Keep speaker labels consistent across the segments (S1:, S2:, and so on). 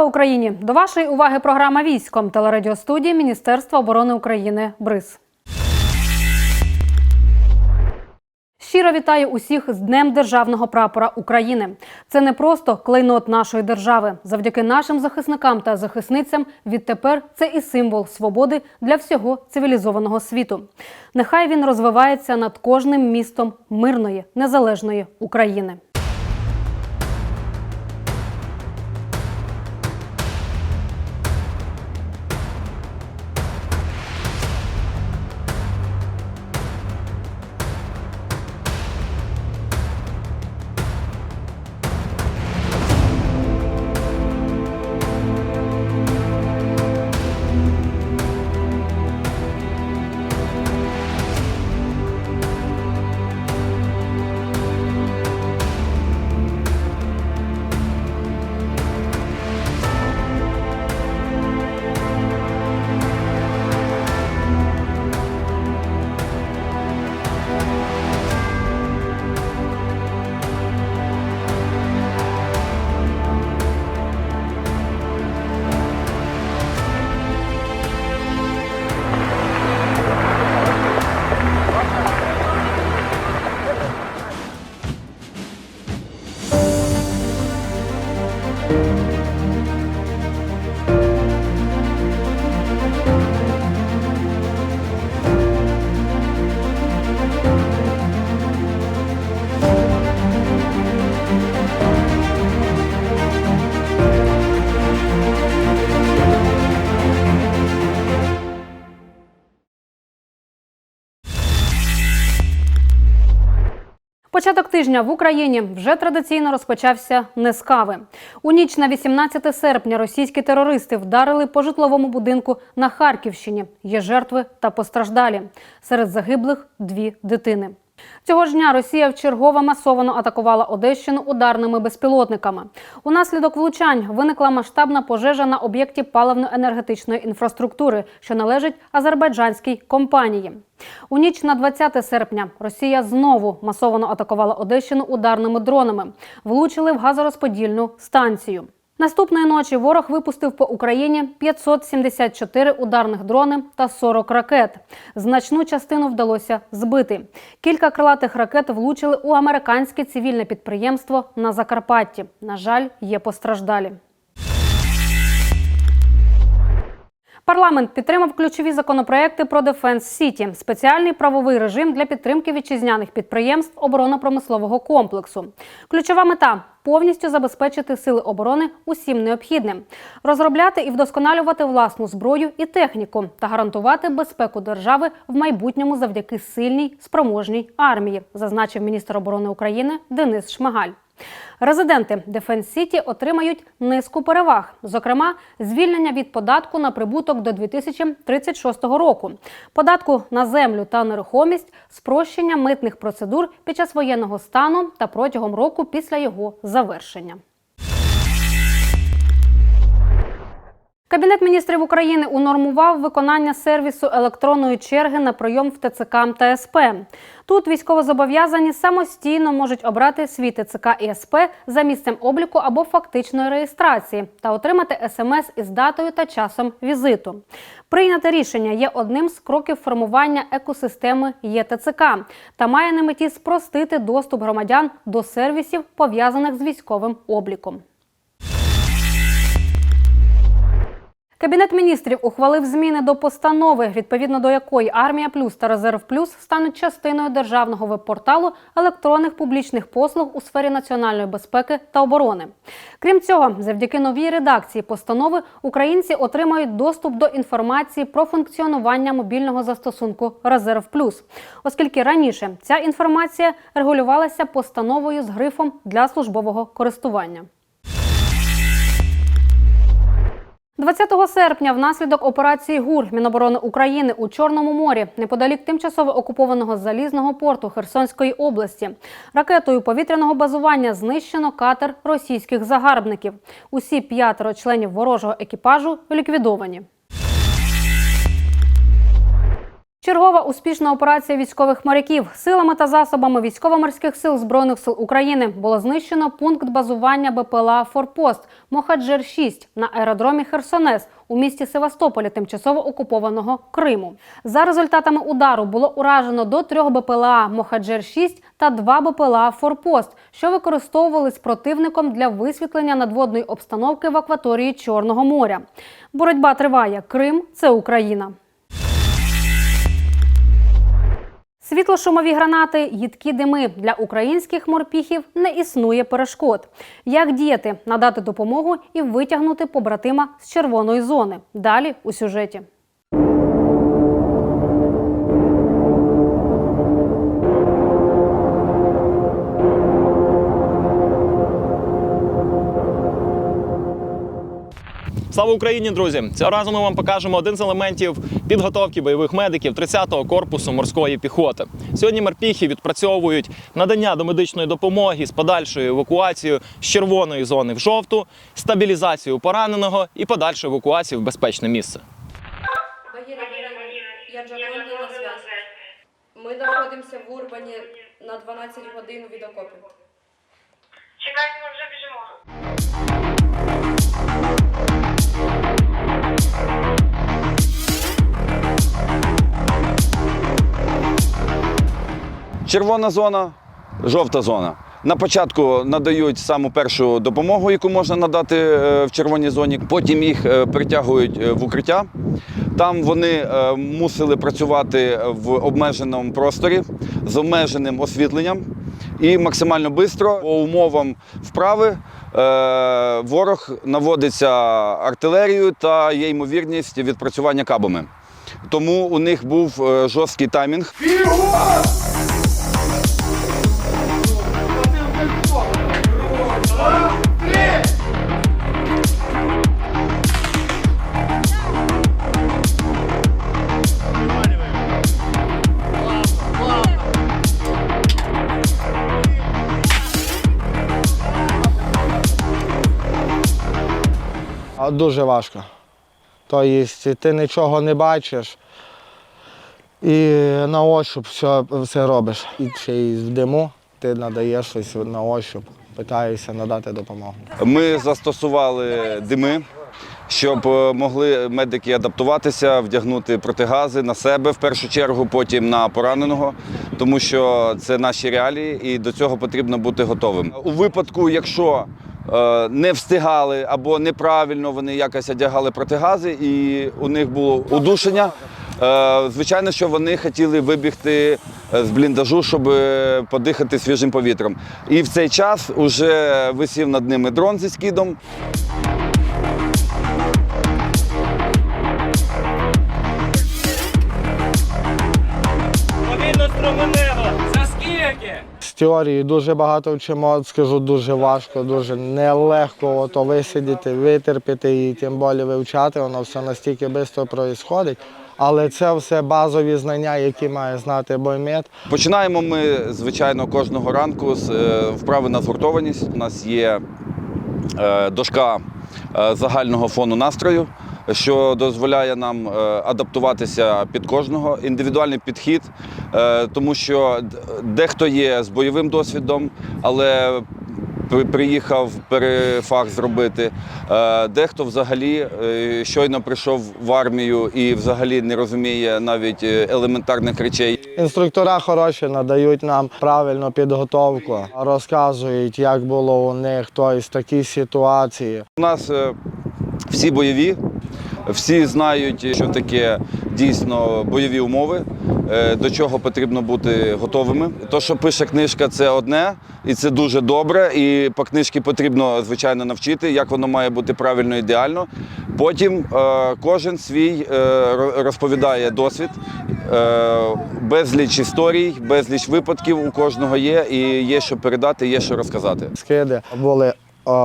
S1: Слава Україні! До вашої уваги програма військом телерадіостудії Міністерства оборони України БРИЗ. Щиро вітаю усіх з Днем Державного прапора України. Це не просто клейнот нашої держави. Завдяки нашим захисникам та захисницям відтепер це і символ свободи для всього цивілізованого світу. Нехай він розвивається над кожним містом мирної незалежної України. Початок тижня в Україні вже традиційно розпочався не з кави. У ніч на 18 серпня російські терористи вдарили по житловому будинку на Харківщині. Є жертви та постраждалі. Серед загиблих дві дитини. Цього ж дня Росія вчергово масовано атакувала Одещину ударними безпілотниками. Унаслідок влучань виникла масштабна пожежа на об'єкті паливно-енергетичної інфраструктури, що належить азербайджанській компанії. У ніч на 20 серпня Росія знову масовано атакувала Одещину ударними дронами, влучили в газорозподільну станцію. Наступної ночі ворог випустив по Україні 574 ударних дрони та 40 ракет. Значну частину вдалося збити. Кілька крилатих ракет влучили у американське цивільне підприємство на Закарпатті. На жаль, є постраждалі. Парламент підтримав ключові законопроекти про Дефенс Сіті, спеціальний правовий режим для підтримки вітчизняних підприємств оборонно-промислового комплексу. Ключова мета повністю забезпечити сили оборони усім необхідним, розробляти і вдосконалювати власну зброю і техніку та гарантувати безпеку держави в майбутньому завдяки сильній спроможній армії, зазначив міністр оборони України Денис Шмигаль. Резиденти Дефенс Сіті отримають низку переваг, зокрема, звільнення від податку на прибуток до 2036 року, податку на землю та нерухомість, спрощення митних процедур під час воєнного стану та протягом року після його завершення. Кабінет міністрів України унормував виконання сервісу електронної черги на прийом в ТЦК та СП. Тут військовозобов'язані самостійно можуть обрати свій ТЦК і СП за місцем обліку або фактичної реєстрації та отримати смс із датою та часом візиту. Прийняте рішення є одним з кроків формування екосистеми ЄТЦК та має на меті спростити доступ громадян до сервісів, пов'язаних з військовим обліком. Кабінет міністрів ухвалив зміни до постанови, відповідно до якої армія плюс та резерв плюс стануть частиною державного веб-порталу електронних публічних послуг у сфері національної безпеки та оборони. Крім цього, завдяки новій редакції постанови українці отримають доступ до інформації про функціонування мобільного застосунку Резерв Плюс, оскільки раніше ця інформація регулювалася постановою з грифом для службового користування. 20 серпня внаслідок операції ГУР Міноборони України у Чорному морі неподалік тимчасово окупованого залізного порту Херсонської області ракетою повітряного базування знищено катер російських загарбників. Усі п'ятеро членів ворожого екіпажу ліквідовані. Чергова успішна операція військових моряків силами та засобами військово-морських сил збройних сил України було знищено пункт базування БПЛА Форпост Мохаджер 6 на аеродромі Херсонес у місті Севастополі, тимчасово окупованого Криму. За результатами удару було уражено до трьох БПЛА Мохаджер 6 та два БПЛА Форпост, що використовувались противником для висвітлення надводної обстановки в акваторії Чорного моря. Боротьба триває. Крим це Україна. Світлошумові гранати, їдкі дими для українських морпіхів не існує перешкод. Як діяти, надати допомогу і витягнути побратима з червоної зони? Далі у сюжеті.
S2: Слава Україні, друзі! Цього разу ми вам покажемо один з елементів підготовки бойових медиків 30-го корпусу морської піхоти. Сьогодні морпіхи відпрацьовують надання домедичної допомоги з подальшою евакуацією з червоної зони в жовту, стабілізацію пораненого і подальшу евакуацію в безпечне місце.
S3: Я Джаконді на зв'язку. Ми знаходимося в Урбані на 12 годин від окопів.
S4: Чекайте, ми вже біжимо.
S5: Червона зона, жовта зона. На початку надають саму першу допомогу, яку можна надати е, в червоній зоні. Потім їх е, притягують е, в укриття. Там вони мусили працювати в обмеженому просторі з обмеженим освітленням і максимально швидко по умовам вправи ворог наводиться артилерією та є ймовірність відпрацювання кабами. Тому у них був жорсткий таймінг.
S6: А Дуже важко. Тобто ти нічого не бачиш і на ощуп все, все робиш. І ще й в диму ти надаєш щось на ощуп, питаєшся надати допомогу.
S5: Ми застосували дими, щоб е, могли медики адаптуватися, вдягнути протигази на себе в першу чергу, потім на пораненого, тому що це наші реалії, і до цього потрібно бути готовим. У випадку, якщо не встигали або неправильно вони якось одягали протигази, і у них було удушення. е, Звичайно, що вони хотіли вибігти е, з бліндажу, щоб е, подихати свіжим повітрям. І в цей час вже висів над ними дрон зі скидом.
S6: Теорії дуже багато вчимо, скажу, дуже важко, дуже нелегко ото висидіти, витерпіти і тим більше вивчати, воно все настільки швидко відбувається. Але це все базові знання, які має знати боймет.
S5: Починаємо ми, звичайно, кожного ранку з е, вправи на згуртованість. У нас є е, дошка е, загального фону настрою, що дозволяє нам е, адаптуватися під кожного. Індивідуальний підхід, е, тому що дехто є з бойовим досвідом, але приїхав перефах зробити. Е, Дехто взагалі щойно прийшов в армію і взагалі не розуміє навіть елементарних речей.
S6: Інструктора хороші надають нам правильну підготовку, розказують, як було у них, тобто такі ситуації.
S5: У нас всі бойові, всі знають, що таке дійсно бойові умови, е, до чого потрібно бути готовими. То, що пише книжка, це одне, і це дуже добре. І по книжці потрібно, звичайно, навчити, як воно має бути правильно ідеально. Потім е, кожен свій е, розповідає досвід. Безліч історій, безліч випадків у кожного є, і є що передати, є що розказати.
S6: Скиди були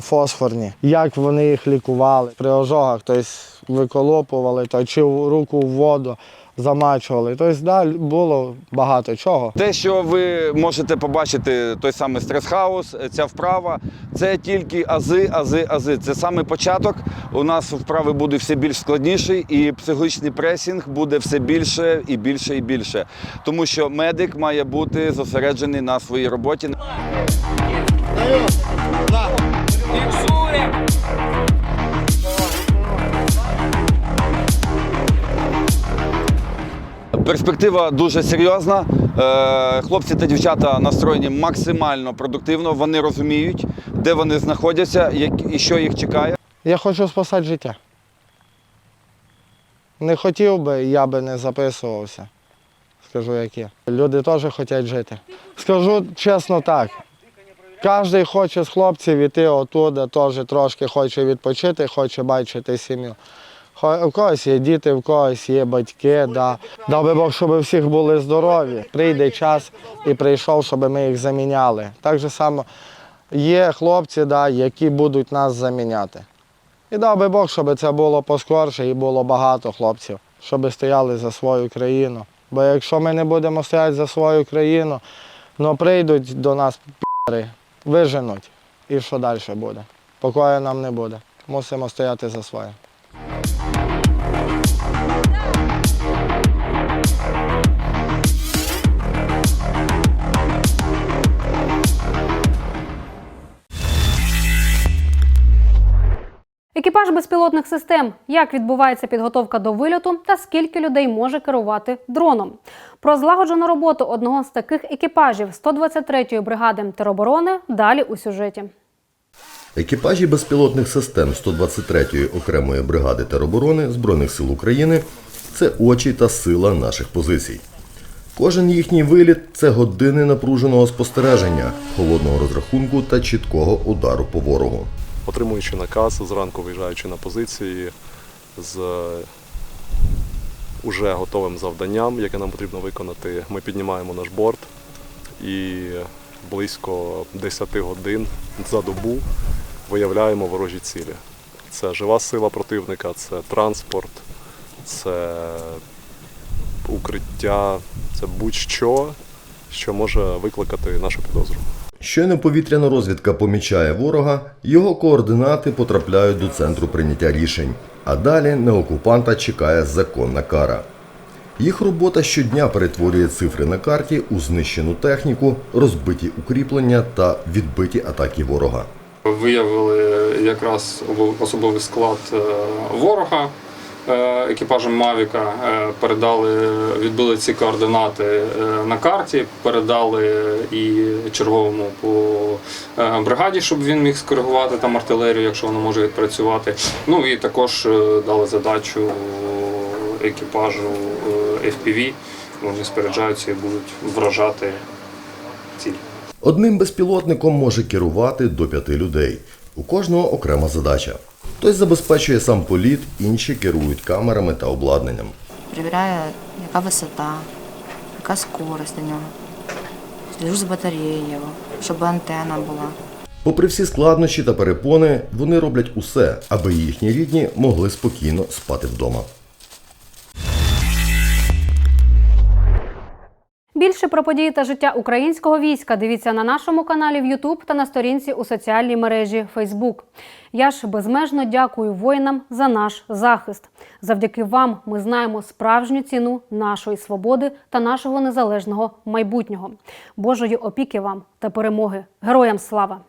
S6: фосфорні. Як вони їх лікували при ожогах, тобто виколопували, то чи руку в воду замачували. Тобто, да, було багато чого.
S5: Те, що ви можете побачити, той самий стрес-хаус, ця вправа, це тільки ази, ази, ази. Це саме початок. У нас вправи буде все більш складніший, і психологічний пресінг буде все більше і більше і більше. Тому що медик має бути зосереджений на своїй роботі. Перспектива дуже серйозна. Е, Хлопці та дівчата настроєні максимально продуктивно. Вони розуміють, де вони знаходяться і що їх чекає.
S6: Я хочу спасати життя. Не хотів би, я би не записувався. Скажу, як є. Люди теж хочуть жити. Скажу чесно так. Кожен хоче з хлопців іти отуди, теж трошки хоче відпочити, хоче бачити сім'ю. У когось є діти, в когось є батьки. Да. Дав Бог, щоб всіх були здорові. Прийде час і прийшов, щоб ми їх заміняли. Так же само є хлопці, да, які будуть нас заміняти. І би Бог, щоб це було поскорше і було багато хлопців, щоб стояли за свою країну. Бо якщо ми не будемо стояти за свою країну, ну прийдуть до нас пі***ри, виженуть. І що далі буде? Покою нам не буде. Мусимо стояти за своє.
S1: Екіпаж безпілотних систем. Як відбувається підготовка до вильоту та скільки людей може керувати дроном? Про злагоджену роботу одного з таких екіпажів 123-ї бригади тероборони далі у сюжеті.
S7: Екіпажі безпілотних систем 123-ї окремої бригади тероборони Збройних сил України це очі та сила наших позицій. Кожен їхній виліт це години напруженого спостереження, холодного розрахунку та чіткого удару по ворогу.
S8: Отримуючи наказ, зранку виїжджаючи на позиції з е, уже готовим завданням, яке нам потрібно виконати, ми піднімаємо наш борт і близько 10 годин за добу виявляємо ворожі цілі. Це жива сила противника, це транспорт, це укриття, це будь-що, що може викликати нашу підозру.
S7: Щойно повітряна розвідка помічає ворога, його координати потрапляють до центру прийняття рішень, а далі на окупанта чекає законна кара. Їх робота щодня перетворює цифри на карті у знищену техніку, розбиті укріплення та відбиті атаки ворога.
S9: Виявили якраз особовий склад е, ворога екіпажем Мавіка. Е, Передали, відбили ці координати е, на карті, передали і черговому по е, бригаді, щоб він міг скоригувати там артилерію, якщо вона може відпрацювати. Ну і також е, дали задачу екіпажу е, FPV. Вони споряджаються і будуть вражати ціль.
S7: Одним безпілотником може керувати до п'яти людей. У кожного окрема задача. Хтось забезпечує сам політ, інші керують камерами та обладнанням.
S10: Перевіряю, яка висота, яка скорость на нього. Сліжу за батареєю, щоб антенна була.
S7: Попри всі складнощі та перепони, вони роблять усе, аби їхні рідні могли спокійно спати вдома.
S1: Більше про події та життя українського війська дивіться на нашому каналі в YouTube та на сторінці у соціальній мережі Facebook. Я ж безмежно дякую воїнам за наш захист. Завдяки вам ми знаємо справжню ціну нашої свободи та нашого незалежного майбутнього. Божої опіки вам та перемоги. Героям слава!